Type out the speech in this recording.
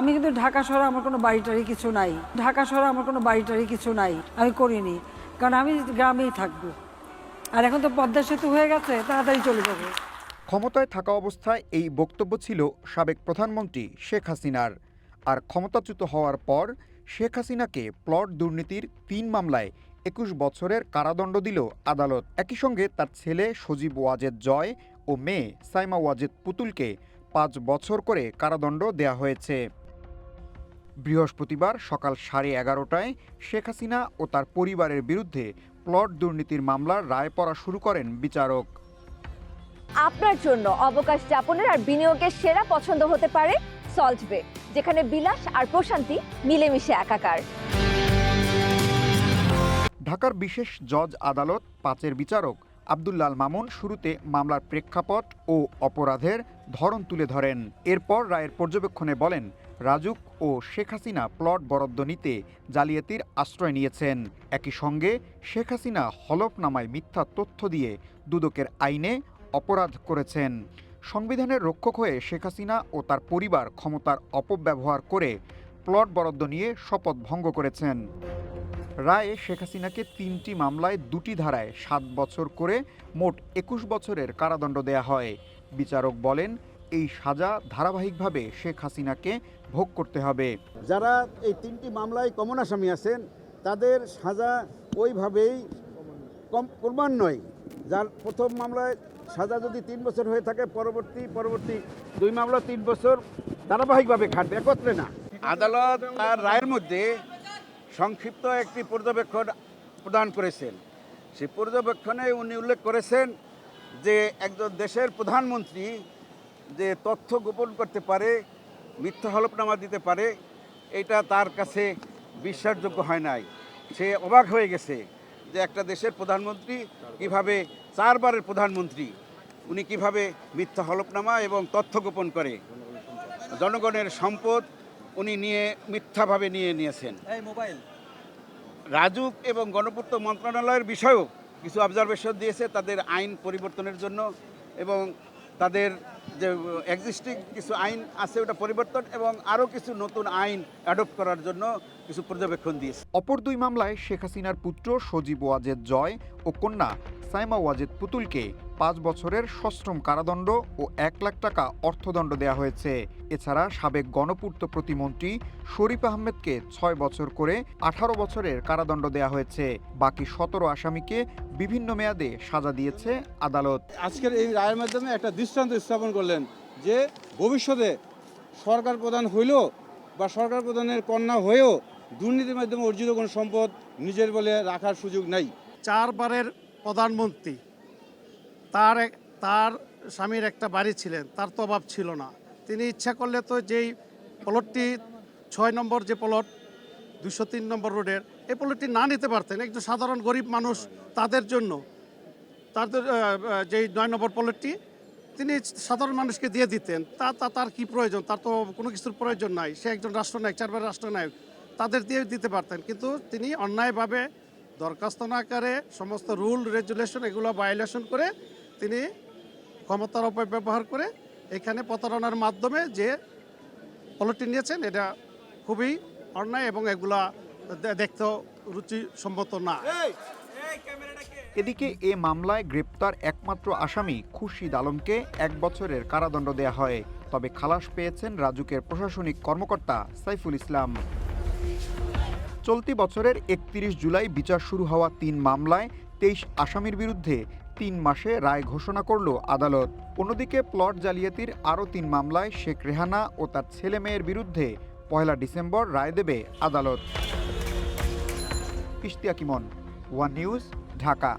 আমি কিন্তু ঢাকা শহরে আমার কোনো বাড়িটারি কিছু নাই। ঢাকা শহরে আমার কোনো বাড়িটারি কিছু নাই। আমি করিনি। কারণ আমি গ্রামেই থাকব। আর এখন তো পদ্মা সেতু হয়ে গেছে, তাড়াতাড়ি চলে যাব। ক্ষমতায় থাকা অবস্থায় এই বক্তব্য ছিল সাবেক প্রধানমন্ত্রী শেখ হাসিনার। আর ক্ষমতাচ্যুত হওয়ার পর শেখ হাসিনাকে প্লট দুর্নীতির তিন মামলায় একুশ বছরের কারাদণ্ড দিল আদালত। একই সঙ্গে তার ছেলে সজীব ওয়াজেদ জয় ও মেয়ে সাইমা ওয়াজেদ পুতুলকে পাঁচ বছর করে কারাদণ্ড দেয়া হয়েছে। বৃহস্পতিবার সকাল সাড়ে এগারোটায় শেখ হাসিনা ও তার পরিবারের বিরুদ্ধে প্লট দুর্নীতির মামলার রায় পড়া শুরু করেন বিচারক। আপনার জন্য অবকাশ যাপনের আর বিনিয়োগের সেরা পছন্দ হতে পারে সল্ট বে যেখানে বিলাস আর প্রশান্তি মিলেমিশে একাকার। ঢাকার বিশেষ জজ আদালত পাঁচের বিচারক আবদুল্লাল মামুন শুরুতে মামলার প্রেক্ষাপট ও অপরাধের ধরন তুলে ধরেন। এরপর রায়ের পর্যবেক্ষণে বলেন, রাজুক ও শেখ হাসিনা প্লট বরাদ্দ নিতে জালিয়াতির আশ্রয় নিয়েছেন। একই সঙ্গে শেখ হাসিনা হলফনামায় মিথ্যা তথ্য দিয়ে দুদকের আইনে অপরাধ করেছেন। সংবিধানের রক্ষক হয়ে শেখ হাসিনা ও তার পরিবার ক্ষমতার অপব্যবহার করে প্লট বরাদ্দ নিয়ে শপথ ভঙ্গ করেছেন। রায়ে শেখ হাসিনাকে তিনটি মামলায় দুটি ধারায় সাত বছর করে মোট একুশ বছরের কারাদণ্ড দেয়া হয়। বিচারক বলেন এই সাজা ধারাবাহিকভাবে শেখ হাসিনাকে ভোগ করতে হবে। যারা এই তিনটি মামলায় কমন আসামি আছেন তাদের সাজা ওইভাবেই কম ক্রমান্বয়ে যার প্রথম মামলায় সাজা যদি তিন বছর হয়ে থাকে পরবর্তী পরবর্তী দুই মামলা তিন বছর ধারাবাহিকভাবে খাটবে একত্রে না। আদালত তার রায়ের মধ্যে সংক্ষিপ্ত একটি পর্যবেক্ষণ প্রদান করেছেন। সেই পর্যবেক্ষণে উনি উল্লেখ করেছেন যে একজন দেশের প্রধানমন্ত্রী যে তথ্য গোপন করতে পারে, মিথ্যা হলফনামা দিতে পারে, এটা তার কাছে বিশ্বাসযোগ্য হয় নাই। সে অবাক হয়ে গেছে যে একটা দেশের প্রধানমন্ত্রী কীভাবে চারবারের প্রধানমন্ত্রী, উনি কীভাবে মিথ্যা হলফনামা এবং তথ্য গোপন করে। জনগণের সম্পদ উনি নিয়ে মিথ্যাভাবে নিয়ে নিয়েছেন। রাজুক এবং গণপূর্ত মন্ত্রণালয়ের বিষয়েও কিছু অবজারভেশন দিয়েছে তাদের আইন পরিবর্তনের জন্য এবং তাদের যে এক্সিস্টিং কিছু আইন আছে ওটা পরিবর্তন এবং আরও কিছু নতুন আইন অ্যাডপ্ট করার জন্য কিছু পর্যবেক্ষণ দিয়েছে। অপর দুই মামলায় শেখ হাসিনার পুত্র সজীব ওয়াজেদ জয় ও কন্যা সাইমা ওয়াজেদ পুতুলকে পাঁচ বছরের সশ্রম কারাদণ্ড ও এক লাখ টাকা অর্থদণ্ড দেওয়া হয়েছে। এছাড়া সাবেক গণপূর্ত প্রতিমন্ত্রী শরীফ আহমেদকে ছয় বছর করে আঠারো বছরের কারাদণ্ড দেওয়া হয়েছে। বাকি সতেরো আসামিকে বিভিন্ন মেয়াদে সাজা দিয়েছে আদালত। আজকের এই রায়ের মাধ্যমে একটা দৃষ্টান্ত স্থাপন করলেন যে ভবিষ্যতে সরকার প্রধান হইলেও বা সরকার প্রধানের কন্যা হয়েও দুর্নীতির মাধ্যমে অর্জিত কোনো সম্পদ নিজের বলে রাখার সুযোগ নাই। চারবারের প্রধানমন্ত্রী তার তার স্বামীর একটা বাড়ি ছিলেন, তার তো অভাব ছিল না। তিনি ইচ্ছা করলে তো যেই প্লটটি ছয় নম্বর যে প্লট দুশো তিন নম্বর রোডের এই প্লটটি না নিতে পারতেন। একজন সাধারণ গরিব মানুষ তাদের জন্য। তাদের যেই নয় নম্বর প্লটটি তিনি সাধারণ মানুষকে দিয়ে দিতেন। তা, তা- তার কি প্রয়োজন? তার তো কোনো কিছুর প্রয়োজন নাই। সে একজন রাষ্ট্রনায়ক চারবার রাষ্ট্রনায়ক। তাদের দিয়ে দিতে পারতেন। কিন্তু তিনি অন্যায়ভাবে দরখাস্ত না করে সমস্ত রুল রেগুলেশন এগুলো ভায়োলেশন করে তিনি ক্ষমতার অপব্যবহার করে এখানে প্রতারণার মাধ্যমে যে পলিটি নিয়েছেন, এটা খুবই অন্যায় এবং এগুলা দেখতেও রুচিসম্মত না। এদিকে এ মামলায় গ্রেপ্তার একমাত্র আসামি খুরশিদ আলমকে এক বছরের কারাদণ্ড দেয়া হয়। তবে খালাস পেয়েছেন রাজুকের প্রশাসনিক কর্মকর্তা সাইফুল ইসলাম। চলতি বছরের একত্রিশ জুলাই বিচার শুরু হওয়া তিন মামলায় তেইশ আসামির বিরুদ্ধে তিন মাসে রায় ঘোষণা করল আদালত। অন্যদিকে প্লট জালিয়াতির আরও তিন মামলায় শেখ রেহানা ও তার ছেলে মেয়ের বিরুদ্ধে পয়লা ডিসেম্বর রায় দেবে আদালত। ইশতিয়াকিমন ওয়ান নিউজ, ঢাকা।